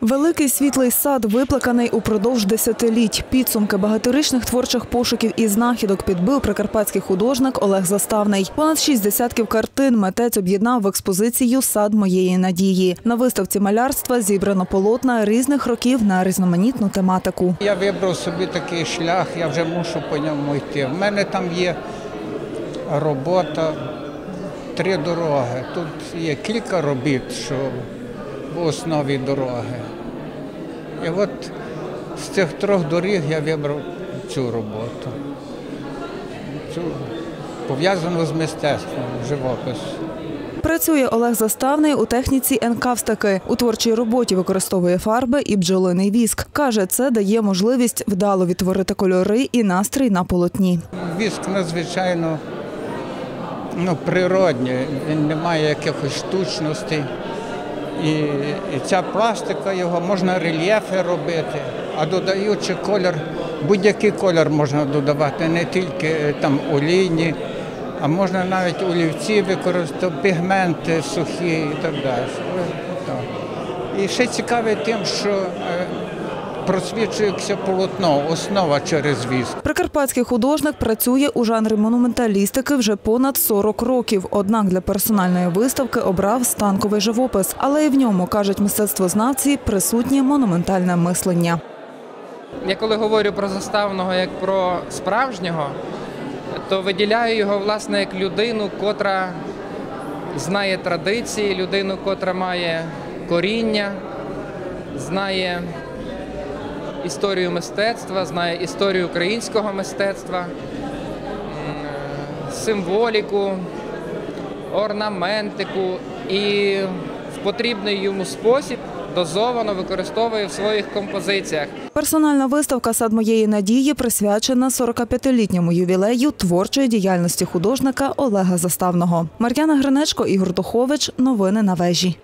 Великий світлий сад виплаканий упродовж десятиліть. Підсумки багаторічних творчих пошуків і знахідок підбив прикарпатський художник Олег Заставний. Понад шість десятків картин митець об'єднав в експозицію Сад моєї надії. На виставці малярства зібрано полотна різних років на різноманітну тематику. Я вибрав собі такий шлях, я вже мушу по ньому йти. В мене там є робота, три дороги. Тут є кілька робіт, що в основі дороги. І от з цих трьох доріг я вибрав цю роботу. Цю пов'язану з мистецтвом, живопис. Працює Олег Заставний у техніці енкавстики. У творчій роботі використовує фарби і бджолиний віск. Каже, це дає можливість вдало відтворити кольори і настрій на полотні. Віск надзвичайно ну, природній, він не має якихось штучностей. І, і ця пластика його можна рельєфи робити, а додаючи колір, будь-який колір можна додавати, не тільки е, там олійні, а можна навіть олівці використовувати, пігменти сухі і так далі. І ще цікаве тим, що е, просвічується полотно, основа через віск. Прикарпатський художник працює у жанрі монументалістики вже понад 40 років. Однак для персональної виставки обрав станковий живопис. Але і в ньому, кажуть мистецтвознавці, присутнє монументальне мислення. Я коли говорю про заставного як про справжнього, то виділяю його власне як людину, котра знає традиції, людину, котра має коріння, знає історію мистецтва, знає історію українського мистецтва, символіку, орнаментику і в потрібний йому спосіб дозовано використовує в своїх композиціях. Персональна виставка Сад моєї надії присвячена 45-літньому ювілею творчої діяльності художника Олега Заставного. Мар'яна Гринечко, Ігор Духович. Новини на вежі.